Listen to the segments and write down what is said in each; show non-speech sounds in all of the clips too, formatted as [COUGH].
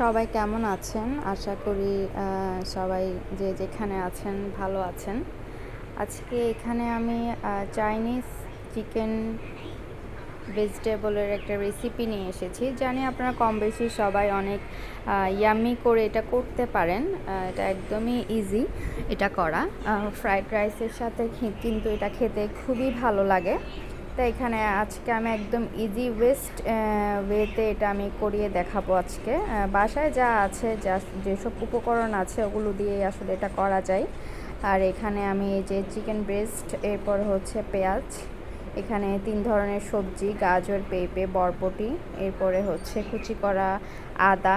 সবাই কেমন আছেন? আশা করি সবাই যে যেখানে আছেন ভালো আছেন। আজকে এখানে আমি চাইনিজ চিকেন ভেজিটেবলের একটা রেসিপি নিয়ে এসেছি। জানি আপনারা কম বেশি সবাই অনেক ইয়ামি করে এটা করতে পারেন। এটা একদমই ইজি এটা করা। ফ্রাইড রাইসের সাথে কিন্তু এটা খেতে খুবই ভালো লাগে। তো এখানে আজকে আমি একদম ইজি ওয়েস্ট ওয়েতে এটা আমি করিয়ে দেখাবো আজকে। বাসায় যা আছে যা যেসব উপকরণ আছে, ওগুলো দিয়ে আসলে এটা করা যায়। আর এখানে আমি এই যে চিকেন ব্রেস্ট এরপর হচ্ছে পেঁয়াজ, এখানে তিন ধরনের সবজি, গাজর, পেঁপে, বরবটি, এরপরে হচ্ছে কুচি করা আদা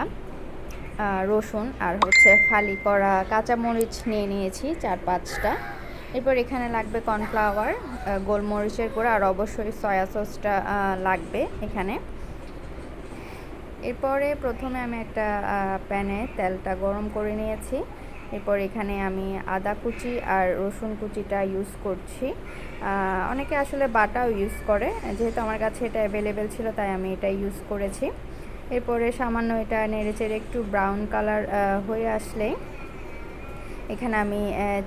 রসুন, আর হচ্ছে ফালি করা কাঁচামরিচ নিয়ে নিয়েছি, চার পাঁচটা। এরপর এখানে লাগবে কর্নফ্লাওয়ার গোলমরিচের গুঁড়া আর অবশ্যই সয়া সসটা লাগবে এখানে। এরপরে প্রথমে আমি একটা প্যানে তেলটা গরম করে নিয়েছি। এরপর এখানে আমি আদা কুচি আর রসুন কুচিটা ইউজ করছি। অনেকে আসলে বাটাও ইউজ করে, যেহেতু আমার কাছে এটা অ্যাভেলেবেল ছিল, তাই আমি এটা ইউজ করেছি। এরপরে সামান্য এটা নেড়েচেড়ে একটু ব্রাউন কালার হয়ে আসলে এখানে আমি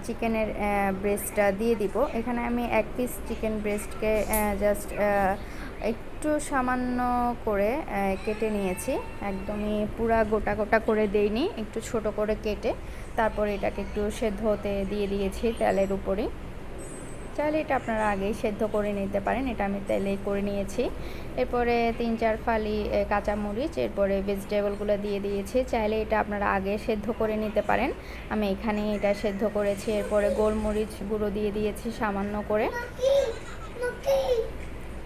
চিকেনের ব্রেস্টটা দিয়ে দিব। এখানে আমি এক পিস চিকেন ব্রেস্টকে জাস্ট একটু সামান্য করে কেটে নিয়েছি। একদমই পুরা গোটা গোটা করে দেইনি, একটু ছোট করে কেটে, তারপর এটাকে একটু সেদ্ধ হতে দিয়ে দিয়েছি তেলের উপরেই। চাইলে এটা আপনারা আগেই সেদ্ধ করে নিতে পারেন। এটা আমি তেলে করে নিয়েছি। এরপরে তিন, চার ফালি কাঁচামরিচ, এরপরে ভেজিটেবলগুলো দিয়ে দিয়েছি। চাইলে এটা আপনারা আগে সেদ্ধ করে নিতে পারেন। আমি এখানে এটা সেদ্ধ করেছি। এরপরে গোলমরিচ গুঁড়ো দিয়ে দিয়েছি সামান্য করে।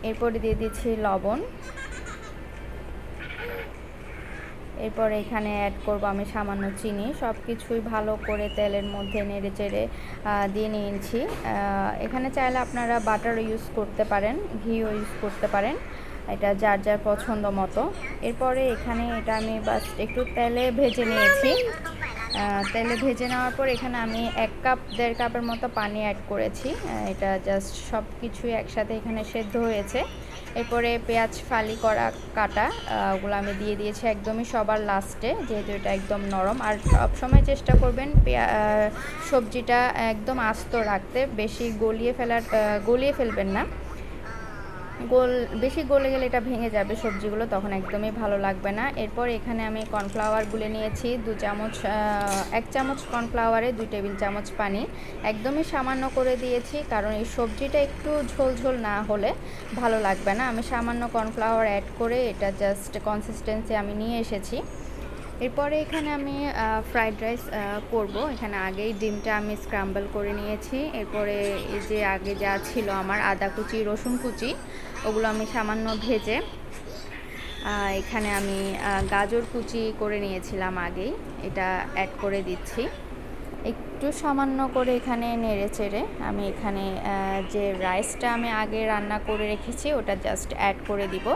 এরপরে দিয়ে দিয়েছি লবণ। এরপর এখানে অ্যাড করব আমি সামান্য চিনি। সব কিছুই ভালো করে তেলের মধ্যে নেড়ে চেড়ে দিয়ে নিয়েছি। এখানে চাইলে আপনারা বাটারও ইউজ করতে পারেন, ঘিও ইউজ করতে পারেন। এটা যার যার পছন্দ মতো। এরপরে এখানে এটা আমি বাস একটু তেলে ভেজে নিয়েছি। তেলে ভেজে নেওয়ার পর এখানে আমি এক কাপ, দেড় কাপের মতো পানি অ্যাড করেছি। এটা জাস্ট সব কিছুই একসাথে এখানে সেদ্ধ হয়েছে। এরপরে পেঁয়াজ ফালি করা কাটা ওগুলো আমি দিয়ে দিয়েছি একদমই সবার লাস্টে, যেহেতু এটা একদম নরম। আর সবসময় চেষ্টা করবেন পেঁয়া- সবজিটা একদম আস্ত রাখতে, বেশি গলিয়ে ফেলার গলিয়ে ফেলবেন না। গোল, বেশি গলে গেলে এটা ভেঙে যাবে সবজিগুলো, তখন একদমই ভালো লাগবে না। এরপর এখানে আমি কর্নফ্লাওয়ার গুলে নিয়েছি, দু চামচ এক চামচ কর্নফ্লাওয়ারে দুই টেবিল চামচ পানি। একদমই সামান্য করে দিয়েছি, কারণ এই সবজিটা একটু ঝোল ঝোল না হলে ভালো লাগবে না। আমি সামান্য কর্নফ্লাওয়ার অ্যাড করে এটা জাস্ট কনসিস্টেন্সি আমি নিয়ে এসেছি। এরপরে এখানে আমি ফ্রাইড রাইস করব। এখানে আগেই ডিমটা আমি স্ক্রাম্বল করে নিয়েছি। এরপরে এই যে আগে যা ছিল আমার আদা কুচি, রসুন কুচি, ওগুলো আমি সামান্য ভেজে এখানে আমি গাজর কুচি করে নিয়েছিলাম আগেই। এটা অ্যাড করে দিচ্ছি। একটু সামান্য করে এখানে নেড়ে চেড়ে আমি এখানে যে রাইসটা আমি আগে রান্না করে রেখেছি ওটা জাস্ট অ্যাড করে দিব।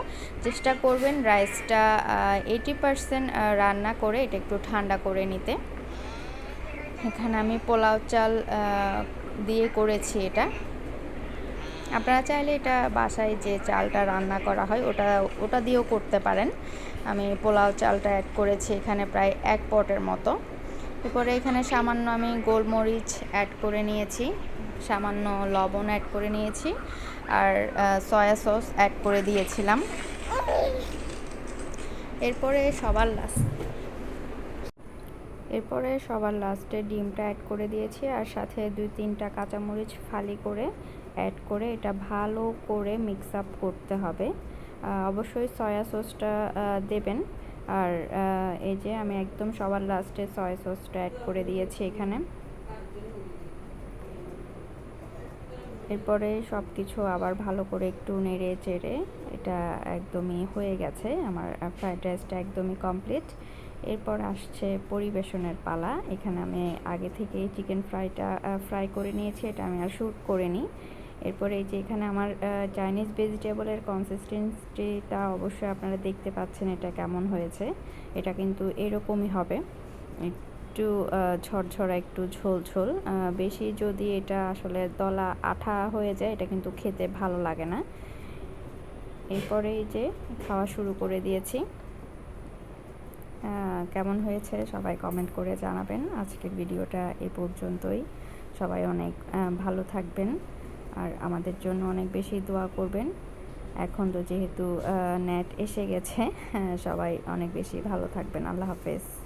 চেষ্টা করবেন রাইসটা এইটি পারসেন্ট রান্না করে এটা একটু ঠান্ডা করে নিতে। এখানে আমি পোলাও চাল দিয়ে করেছি এটা। আপনারা চাইলে এটা বাসায় যে চালটা রান্না করা হয় ওটা ওটা দিয়েও করতে পারেন। আমি পোলাও চালটা অ্যাড করেছি এখানে প্রায় এক পটের মতো। এরপরে এখানে সামান্য আমি গোলমরিচ অ্যাড করে নিয়েছি, সামান্য লবণ অ্যাড করে নিয়েছি আর সয়া সস অ্যাড করে দিয়েছিলাম। এরপরে সবার লাস্ট এরপরে সবার লাস্টে ডিমটা অ্যাড করে দিয়েছি আর সাথে দুই তিনটা কাঁচামরিচ ফালি করে অ্যাড করে এটা ভালো করে মিক্স আপ করতে হবে। অবশ্যই সয়া সসটা দেবেন। আর এই যে আমি একদম সবার লাস্টে সয়া সসটা অ্যাড করে দিয়েছি এখানে। এরপরে সব কিছু আবার ভালো করে একটু নেড়ে চেড়ে, এটা একদমই হয়ে গেছে, আমার ফ্রাইড রাইসটা একদমই কমপ্লিট এরপর আসছে পরিবেশনের পালা, এখানে আমি আগে থেকেই চিকেন ফ্রাইটা ফ্রাই করে নিয়েছি, এটা আমি আর শ্যুট করে নিই এরপরে এই যে এখানে আমার চাইনিজ ভেজিটেবলের কনসিস্টেন্সিটা অবশ্যই আপনারা দেখতে পাচ্ছেন এটা কেমন হয়েছে। এটা কিন্তু এরকমই হবে। একটু ঝরঝরা, একটু ঝোল ঝোল। বেশি যদি এটা আসলে দলা আঠা হয়ে যায়, এটা কিন্তু খেতে ভালো লাগে না। এরপরে এই যে খাওয়া শুরু করে দিয়েছি। কেমন হয়েছে সবাই কমেন্ট করে জানাবেন। আজকের ভিডিওটা এ পর্যন্তই। সবাই অনেক ভালো থাকবেন। আর আমাদের জন্য অনেক বেশি দোয়া করবেন। এখন তো যেহেতু নেট এসে গেছে, [LAUGHS] সবাই অনেক বেশি ভালো থাকবেন। আল্লাহ হাফেজ।